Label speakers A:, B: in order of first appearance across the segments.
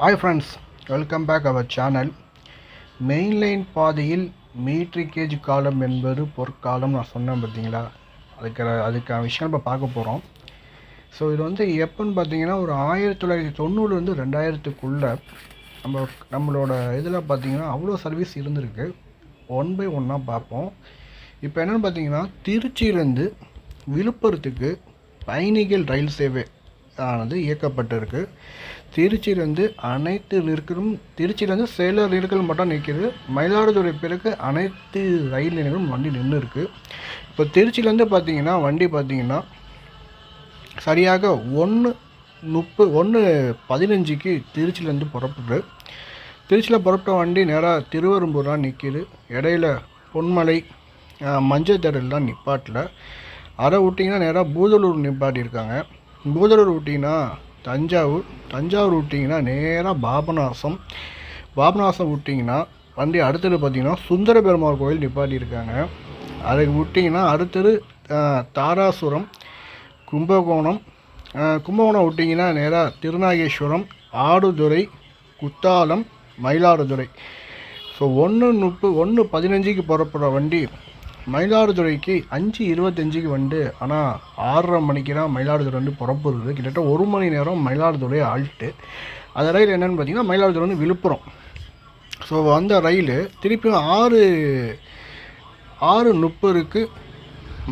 A: Hi friends welcome back our channel mainline பாதையில் metre gauge காலம் என்பது பொற்காலம் நான் சொன்னேன் பார்த்தீங்களா? அதுக்கு அதுக்கான விஷயம் இப்போ பார்க்க போகிறோம் ஸோ இது வந்து எப்போன்னு பார்த்தீங்கன்னா ஒரு ஆயிரத்தி தொள்ளாயிரத்தி தொண்ணூறுலேருந்து ரெண்டாயிரத்துக்குள்ளே நம்ம நம்மளோட இதில் பார்த்தீங்கன்னா அவ்வளோ சர்வீஸ் இருந்திருக்கு. ஒன் பை ஒன்னாக பார்ப்போம். இப்போ என்னென்னு பார்த்தீங்கன்னா திருச்சியிலேருந்து விழுப்புரத்துக்கு பயணிகள் ரயில் சேவை ஆனது இயக்கப்பட்டிருக்கு. திருச்சியிலேருந்து அனைத்து நிற்களும் திருச்சியிலேருந்து சேலம் நிற்கள் மட்டும் நிற்கிது. மயிலாடுதுறை பிறகு அனைத்து ரயில் நிலையங்களும் வண்டி நின்று இருக்குது இப்போ திருச்சியிலேருந்து பார்த்தீங்கன்னா வண்டி பார்த்தீங்கன்னா சரியாக ஒன்று முப்பு ஒன்று பதினஞ்சுக்கு திருச்சியிலேருந்து புறப்படுது. திருச்சியில் புறப்பட்ட வண்டி நேராக திருவெரும்பூராக நிற்கிது இடையில பொன்மலை மஞ்சள் தெருலாம் நிப்பாட்டில். அதை விட்டிங்கன்னா நேராக பூதலூர் நிப்பாட்டியிருக்காங்க. பூதலூர் விட்டிங்கன்னா தஞ்சாவூர் தஞ்சாவூர் விட்டிங்கன்னா நேராக பாபநாசம். பாபநாசம் விட்டிங்கன்னா வண்டி அடுத்தது பார்த்திங்கன்னா சுந்தர பெருமாள் கோயில் நிப்பாட்டியிருக்காங்க. அதுக்கு விட்டிங்கன்னா அடுத்தது தாராசுரம் கும்பகோணம் கும்பகோணம் விட்டிங்கன்னா நேராக திருநாகேஸ்வரம் ஆடுதுறை குத்தாலம் மயிலாடுதுறை. ஸோ ஒன்று முப்பது ஒன்று பதினஞ்சுக்கு புறப்படுற வண்டி மயிலாடுதுறைக்கு அஞ்சு இருபத்தஞ்சுக்கு வந்து ஆனால் ஆறரை மணிக்கு தான் மயிலாடுதுறை வந்து புறப்படுது. கிட்டத்தட்ட ஒரு மணி நேரம் மயிலாடுதுறை ஆல்ட்டு அந்த ரயில் என்னென்னு பார்த்தீங்கன்னா மயிலாடுதுறை வந்து விழுப்புரம். ஸோ அந்த ரயில் திருப்பியும் ஆறு ஆறு முப்பதுக்கு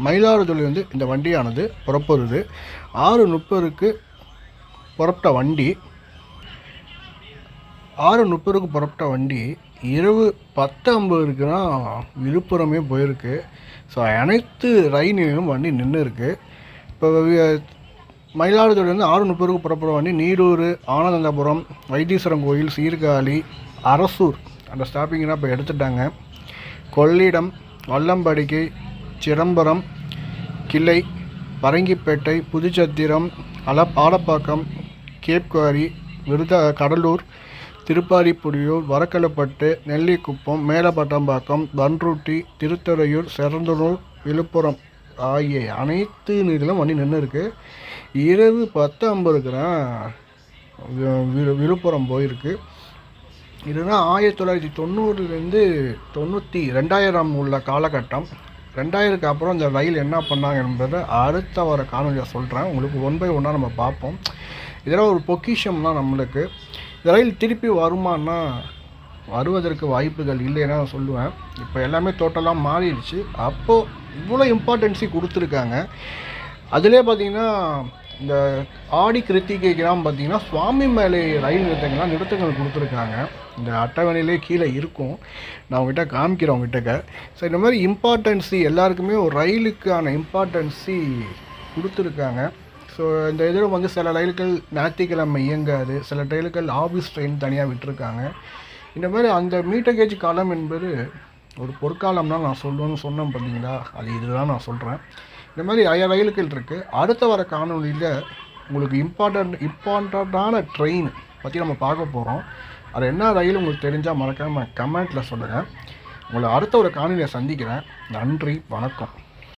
A: மயிலாடுதுறை வந்து இந்த வண்டியானது புறப்படுது. ஆறு முப்பதுக்கு புறப்பட்ட வண்டி ஆறு முப்பதுக்கு புறப்பட்ட வண்டி இரவு பத்து ஐம்பதுக்கு விழுப்புரமே போயிருக்கு. ஸோ அனைத்து ரயிலையும் வண்டி நின்று இருக்கு இப்போ மயிலாடுதுறையிலேருந்து ஆறு முப்பதுக்கு புறப்படுற வண்டி நீரூர் ஆனந்தபுரம் வைத்தீஸ்வரம் கோயில் சீர்காழி அரசூர் அந்த ஸ்டாப்பிங்லாம் இப்போ எடுத்துட்டாங்க. கொள்ளிடம் வல்லம்படிக்கை சிதம்பரம் கிளை பரங்கிப்பேட்டை புதுச்சத்திரம் அல ஆலப்பாக்கம் கேப்குவாரி விருத கடலூர் திருப்பாரிப்புடியூர் வரக்கலப்பட்டு நெல்லிக்குப்பம் மேலப்பட்டம்பாக்கம் பன்ருட்டி திருத்துறையூர் செரந்தனூர் விழுப்புரம் ஆகிய அனைத்து நிலையிலும் வண்டி நின்று இருக்கு. இரவு பத்து ஐம்பதுக்கு தான் விழுப்புரம் போயிருக்கு. இதுனா ஆயிரத்தி தொள்ளாயிரத்தி தொண்ணூறுலேருந்து தொண்ணூற்றி ரெண்டாயிரம் உள்ள காலகட்டம். ரெண்டாயிரத்துக்கு அப்புறம் இந்த ரயில் என்ன பண்ணாங்க என்பதை அடுத்த வர காணொலியாக சொல்கிறேன் உங்களுக்கு ஒன் பை ஒன்னாக நம்ம பார்ப்போம். இதெல்லாம் ஒரு பொக்கிஷம் தான் நம்மளுக்கு. ரயில் திருப்பி வருமானா வருவதற்கு வாய்ப்புகள் இல்லைன்னா சொல்லுவேன். இப்போ எல்லாமே டோட்டலாக மாறிடுச்சு. அப்போது இவ்வளோ இம்பார்ட்டன்ஸி கொடுத்துருக்காங்க. அதிலே பார்த்தீங்கன்னா இந்த ஆடி கிருத்திகைக்கெல்லாம் பார்த்தீங்கன்னா சுவாமி மேலே ரயில் நிறுத்தங்கள்லாம் நிறுத்தங்கள் கொடுத்துருக்காங்க. இந்த அட்டவணையிலே கீழே இருக்கும். நான் உங்ககிட்ட காமிக்கிறேன் உங்ககிட்டக்க ஸோ இந்த மாதிரி இம்பார்ட்டன்ஸி எல்லாருக்குமே ஒரு ரயிலுக்கான இம்பார்ட்டன்ஸி கொடுத்துருக்காங்க. ஸோ இந்த இதில் வந்து சில ரயில்கள் ஞாயிற்றுக்கிழமை இயங்காது. சில ரயில்கள் ஆஃபீஸ் ட்ரெயின் தனியாக விட்டுருக்காங்க. இந்த மாதிரி அந்த மீட்டர் கேஜ் காலம் என்பது ஒரு பொற்காலம் தான் நான் சொல்லுவேன்னு சொன்னேன் பார்த்தீங்களா? அது இதுதான் நான் சொல்கிறேன் இந்த மாதிரி ஐயா ரயில்கள் இருக்குது அடுத்த வர காணொலியில் உங்களுக்கு இம்பார்ட்டன்ட் இம்பார்ட்டண்ட்டான ட்ரெயின் பற்றி நம்ம பார்க்க போகிறோம் அது என்ன ரயில் உங்களுக்கு தெரிஞ்சால் மறக்காமல் கமெண்ட்டில் சொல்லுங்கள் உங்களை அடுத்த ஒரு காணொலியை சந்திக்கிறேன். நன்றி வணக்கம்.